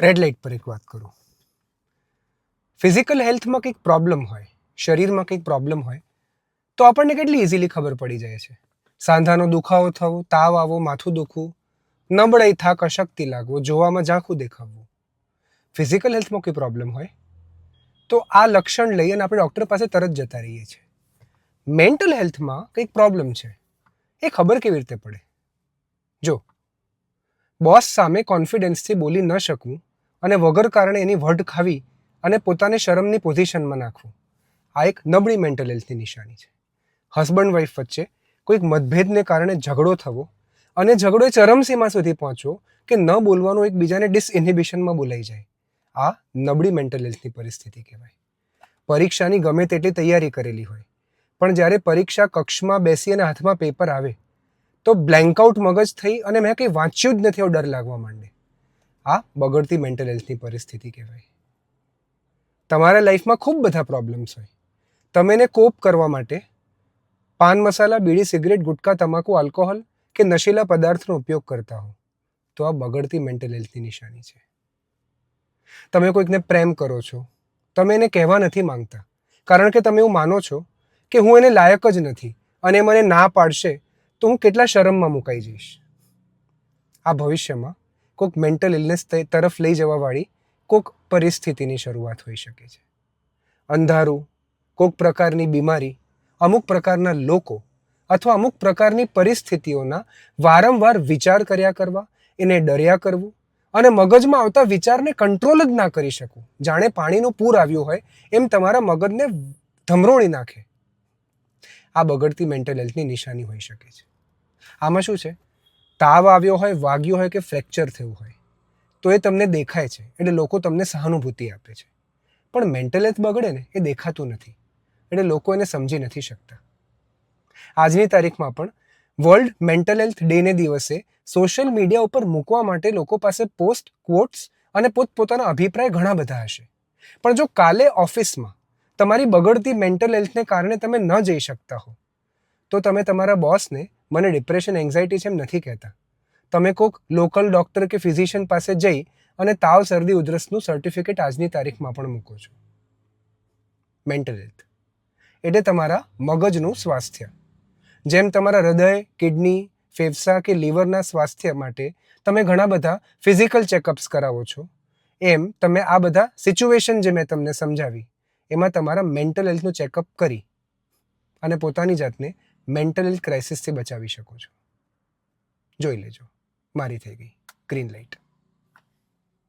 Red light પર એક વાત કરું. ફિઝિકલ હેલ્થમાં કંઈક પ્રોબ્લેમ હોય, શરીરમાં કંઈક પ્રોબ્લેમ હોય, તો આપણને કેટલી ઇઝીલી ખબર પડી જાય છે. સાંધાનો દુખાવો થવો, તાવ આવો માથું દુખવું, નબળાઈ, થાક, અશક્તિ લાગવો, જોવામાં ઝાંખું દેખાવવું. ફિઝિકલ હેલ્થમાં કોઈ પ્રોબ્લેમ હોય, તો આ લક્ષણ લઈ અને આપણે ડૉક્ટર પાસે તરત જતા રહીએ છીએ. મેન્ટલ હેલ્થમાં કંઈક પ્રોબ્લેમ છે, એ ખબર કેવી રીતે પડે? બોસ સામે કોન્ફિડન્સથી બોલી ન શકવું અને વગર કારણે એની વઢ ખાવી અને પોતાને શરમની પોઝિશનમાં નાખવું. આ એક નબળી મેન્ટલ હેલ્થની નિશાની છે. હસબન્ડ વાઈફ વચ્ચે કોઈક મતભેદને કારણે ઝઘડો થવો અને ઝઘડો ચરમસીમા સુધી પહોંચવો કે ન બોલવાનું એકબીજાને ડિસઇનહિબિશનમાં બોલાઈ જાય. આ નબળી મેન્ટલ હેલ્થની પરિસ્થિતિ કહેવાય. પરીક્ષાની ગમે તેટલી તૈયારી કરેલી હોય, પણ જ્યારે પરીક્ષા કક્ષમાં બેસી અને હાથમાં પેપર આવે તો બ્લેન્કઆઉટ મગજ થઈ અને મેં કંઈ વાંચ્યું જ નથી એવો ડર લાગવા માંડે. આ બગડતી મેન્ટલ હેલ્થની પરિસ્થિતિ કહેવાય. તમારા લાઈફમાં ખૂબ બધા પ્રોબ્લેમ્સ હોય. તમે એને કોપ કરવા માટે પાન મસાલા, બીડી સિગરેટ ગુટકા, તમાકુ આલ્કોહોલ કે નશીલા પદાર્થનો ઉપયોગ કરતા હો. તો આ બગડતી મેન્ટલ હેલ્થની નિશાની છે. તમે કોઈકને પ્રેમ કરો છો. તમે એને કહેવા નથી માંગતા. કારણ કે તમે એવું માનો છો કે હું એને લાયક જ નથી અને મને ના પાડશે તો હું કેટલા શરમમાં મુકાઈ જઈશ? આ ભવિષ્યમાં કોઈક મેન્ટલ ઇલનેસ તરફ લઈ જવાવાળી કોઈક પરિસ્થિતિની શરૂઆત હોઈ શકે છે. અંધારું, કોઈક પ્રકારની બીમારી, અમુક પ્રકારના લોકો અથવા અમુક પ્રકારની પરિસ્થિતિઓના વારંવાર વિચાર કર્યા કરવા, એને ડર્યા કરવું અને મગજમાં આવતા વિચારને કંટ્રોલ જ ના કરી શકું જાણે પાણીનું પૂર આવ્યું હોય એમ તમારા મગજને ધમરોળી નાખે. આ બગડતી મેન્ટલ હેલ્થની નિશાની હોઈ શકે છે. આમાં શું છે? તાવ આવ્યો હોય, વાગ્યો હોય કે ફ્રેક્ચર થયું હોય, તો એ તમને દેખાય છે. એટલે લોકો તમને સહાનુભૂતિ આપે છે. પણ મેન્ટલ હેલ્થ બગડે ને, એ દેખાતું નથી. એટલે લોકો એને સમજી નથી શકતા. આજની તારીખમાં પણ વર્લ્ડ મેન્ટલ હેલ્થ ડેને દિવસે સોશિયલ મીડિયા ઉપર મૂકવા માટે લોકો પાસે પોસ્ટ ક્વોટ્સ અને પોતપોતાના અભિપ્રાય ઘણા બધા હશે. પણ જો કાલે ઓફિસમાં તમારી બગડતી મેન્ટલ હેલ્થને કારણે તમે ન જઈ શકતા હો. તો તમે તમારા બોસને મને ડિપ્રેશન એન્ઝાયટી છે એમ નથી કહેતા. તમે કોઈક લોકલ ડૉક્ટર કે ફિઝિશિયન પાસે જઈ અને તાવ, શરદી, ઉધરસનું સર્ટિફિકેટ આજની તારીખમાં પણ મૂકો છો. મેન્ટલ હેલ્થ એટલે તમારા મગજનું સ્વાસ્થ્ય. જેમ તમારા હૃદય, કિડની, ફેફસા કે લીવરના સ્વાસ્થ્ય માટે તમે ઘણા બધા ફિઝિકલ ચેકઅપ્સ કરાવો છો. એમ તમે આ બધા સિચ્યુએશન જે મેં તમને સમજાવી એમાં તમારા મેન્ટલ હેલ્થનું ચેકઅપ કરી અને પોતાની જાતને મેન્ટલ હેલ્થ ક્રાઇસિસથી બચાવી શકો છો. જોઈ લેજો. મારી થઈ ગઈ. Green light